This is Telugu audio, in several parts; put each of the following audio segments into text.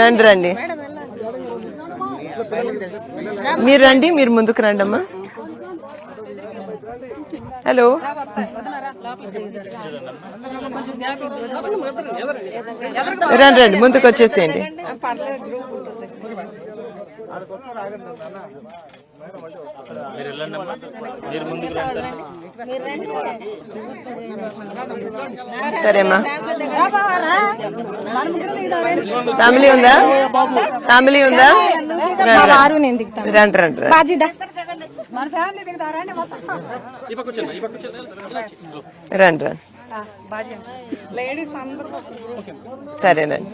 రండి రండి. మీరు రండి మీరు ముందుకు రండి అమ్మా హలో. రండి రండి ముందుకు వచ్చేసేయండి. మీరు వెళ్ళండి అమ్మా మీరు ముందుకు రండి ఫ్యామిలీ ఉందా ఫ్యామిలీ ఉందా రండి రండి. రండి రండి సరేనండి.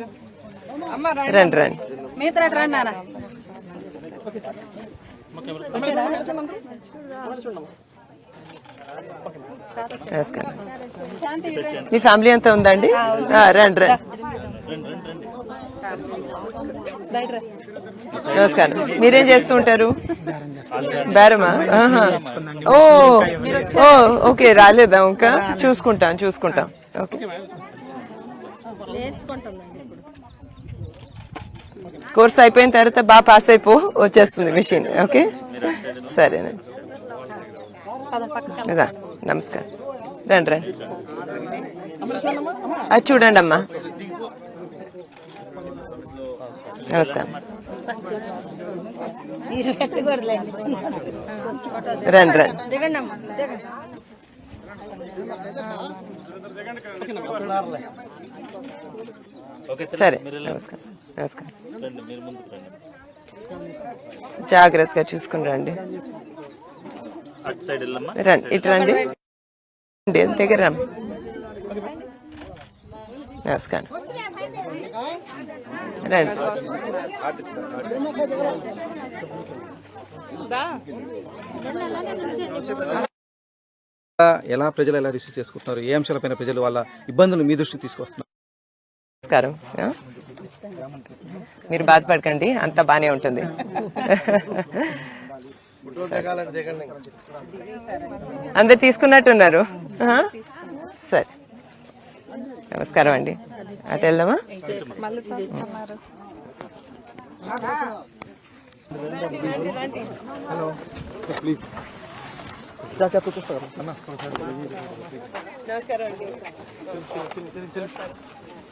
రండి. రండి మీతో రండి నాన్న. నమస్కారం మీ ఫ్యామిలీ అంతా ఉందండి? రండి రండి. నమస్కారం. మీరేం చేస్తూ ఉంటారు? బేరమా? ఓ ఓ ఓకే రాలేదా ఇంకా చూసుకుంటాం చూసుకుంటాం. ఓకే. కోర్స్ అయిపోయిన తర్వాత బాగా పాస్ అయిపో వచ్చేస్తుంది మిషన్ ఓకే? సరేనండి. నమస్కారం. రండి రండి. అది చూడండి అమ్మా నమస్కారం. రండి రండి. దిగండి సరే నమస్కారం. నమస్కారం. జాగ్రత్తగా చూసుకుని రండి. రండి ఇటు రండి. రండి, దగ్గర రండి నమస్కారం. రండి. ఎలా ప్రజలు ఎలా రిసీవ్ చేసుకుంటున్నారు? ఏ అంశాలపైన ప్రజలు వాళ్ళ ఇబ్బందులు మీ దృష్టికి తీసుకొస్తున్నారు? నమస్కారం. మీరు బాధపడకండి అంత బానే ఉంటుంది. అందరు తీసుకున్నట్టున్నారు. సరే. నమస్కారం అండి. అటు వెళ్దామా? నమస్కారం అండి.